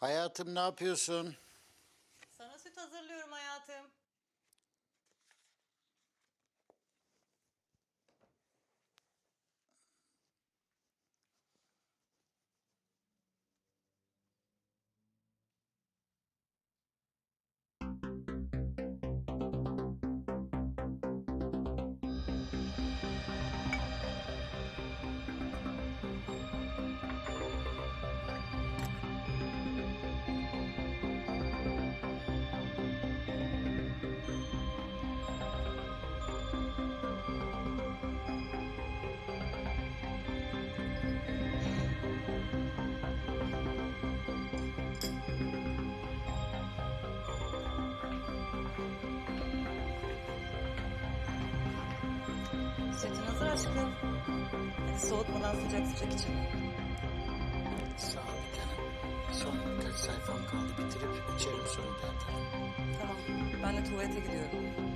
Hayatım ne yapıyorsun? Sütün hazır aşkım. Hadi soğutmadan sıcak sıcak için. Sağ ol bir tanem. Son birkaç sayfam kaldı bitirip içerim sonunda yatarım. Tamam. Ben de tuvalete gidiyorum.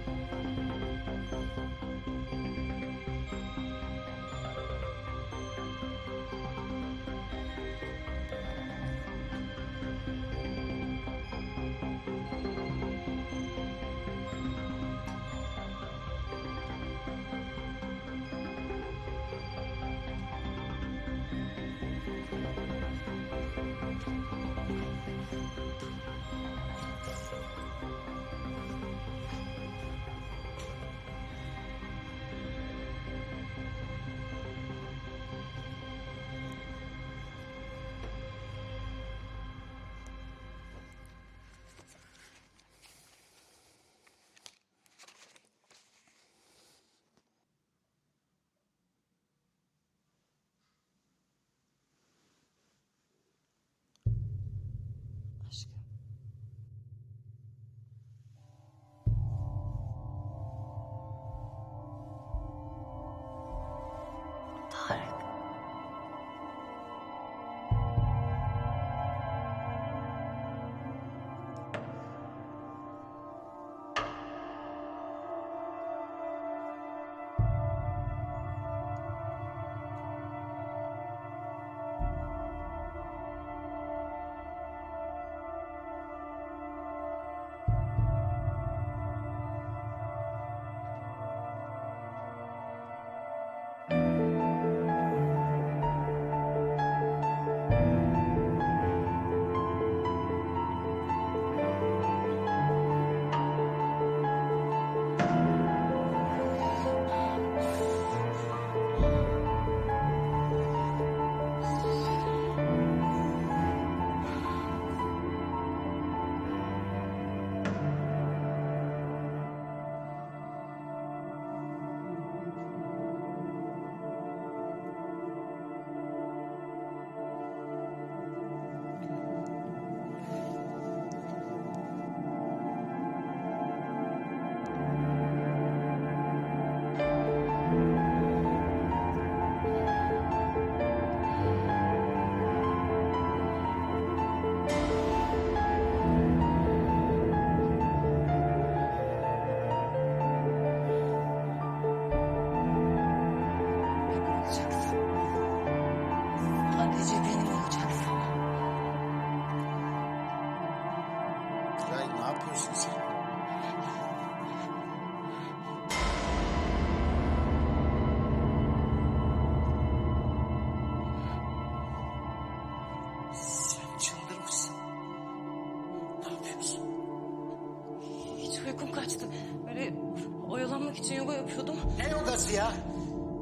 Oyalanmak için yoga yapıyordum. Ne yogası ya?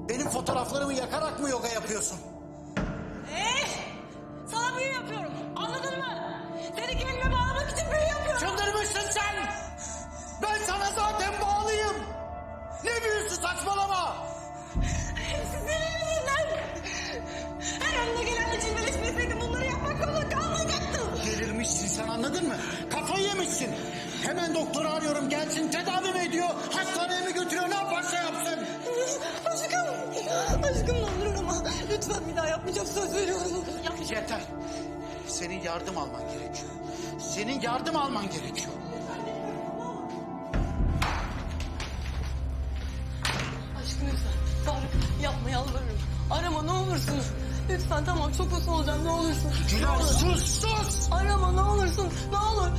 Benim fotoğraflarımı yakarak mı yoga yapıyorsun? Ee, sana büyü yapıyorum. Anladın mı? Seni kendime bağlamak için büyü yapıyorum. Çıldırmışsın sen! Ben sana zaten bağlıyım! Ne büyüsü saçmalama! Senin yüzünden. Her önüne gelenle cilveleşmeseydim bunları yapmak zorunda kalmayacaktım. Delirmişsin sen anladın mı? Kafayı yemişsin. Hemen doktoru arıyorum gelsin tedavi mi ediyor? Hastaneye Aşkım ne olur ama lütfen bir daha yapmayacağım söz veriyorum. Yeter. Senin yardım alman gerekiyor. Senin yardım alman gerekiyor. Aşkım lütfen. Tarık yapma yalvarırım. Arama ne olursun. Lütfen tamam çok uzun olacağım ne olursun. Gülay sus sus. Arama ne olursun ne olur.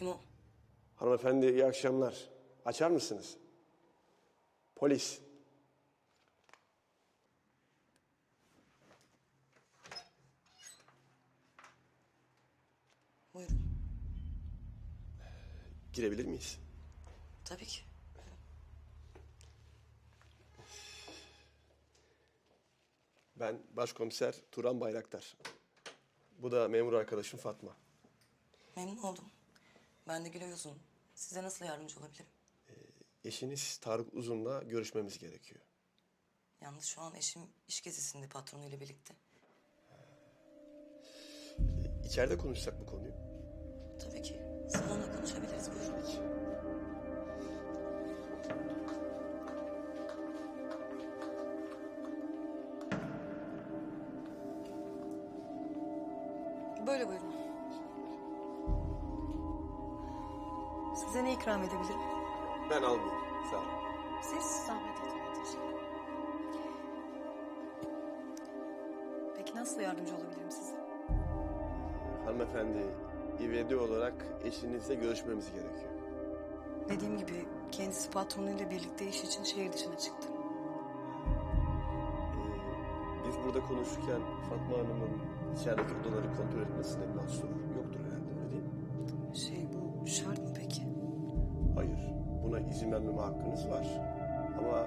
Kim o? Hanımefendi iyi akşamlar. Açar mısınız? Polis. Buyurun. Girebilir miyiz? Tabii ki. Ben başkomiser Turan Bayraktar. Bu da memur arkadaşım Fatma. Memnun oldum. Ben de Gülay Uzun. Size nasıl yardımcı olabilirim? Eşiniz Tarık Uzun'la görüşmemiz gerekiyor. Yalnız şu an eşim iş gezisinde patronuyla birlikte. İçeride konuşsak bu konuyu. Tabii ki. Salonda konuşabiliriz. Buyurun. Böyle buyurun. Size ne ikram edebilirim? Ben almayayım. Sağ olun. Siz zahmet etmeyin. Peki nasıl yardımcı olabilirim size? Hanımefendi, İVD olarak eşinizle görüşmemiz gerekiyor. Dediğim gibi kendisi patronuyla birlikte iş için şehir dışına çıktı. Ee, biz burada konuşurken Fatma Hanım'ın içerideki odaları kontrol etmesine bir mahsur yoktur herhalde öyle değil mi? Şey bu şart mı peki? Hayır, buna izin vermeme hakkınız var. Ama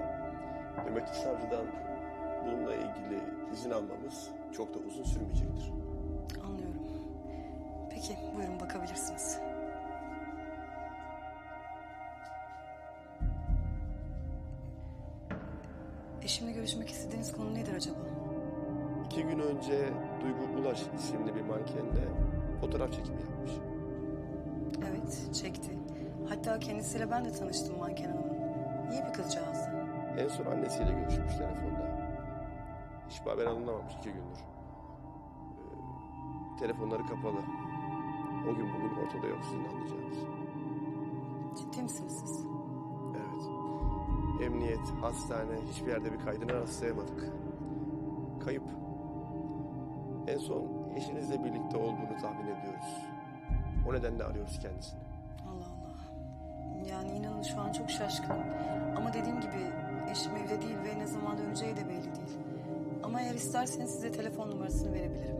nöbetçi savcıdan bununla ilgili izin almamız çok da uzun sürmeyecektir. Anlıyorum. Peki buyurun bakabilirsiniz. Eşimle görüşmek istediğiniz konu nedir acaba? İki gün önce Duygu Ulaş isimli bir mankenle fotoğraf çekimi yapmış. Evet çekti. Hatta kendisiyle ben de tanıştım manken hanımın. İyi bir kızcağızdı. En son annesiyle görüşmüş telefonda. Hiçbir haber alınamamış iki gündür. Ee, telefonları kapalı. O gün bugün ortada yok sizin anlayacağınız. Ciddi misiniz siz? Evet. Emniyet, hastane, hiçbir yerde bir kaydını rastlayamadık. Kayıp. En son eşinizle birlikte olduğunu tahmin ediyoruz. O nedenle arıyoruz kendisini. Yani inanın şu an çok şaşkınım. Ama dediğim gibi eşim evde değil ve ne zaman döneceği de belli değil. Ama eğer isterseniz size telefon numarasını verebilirim.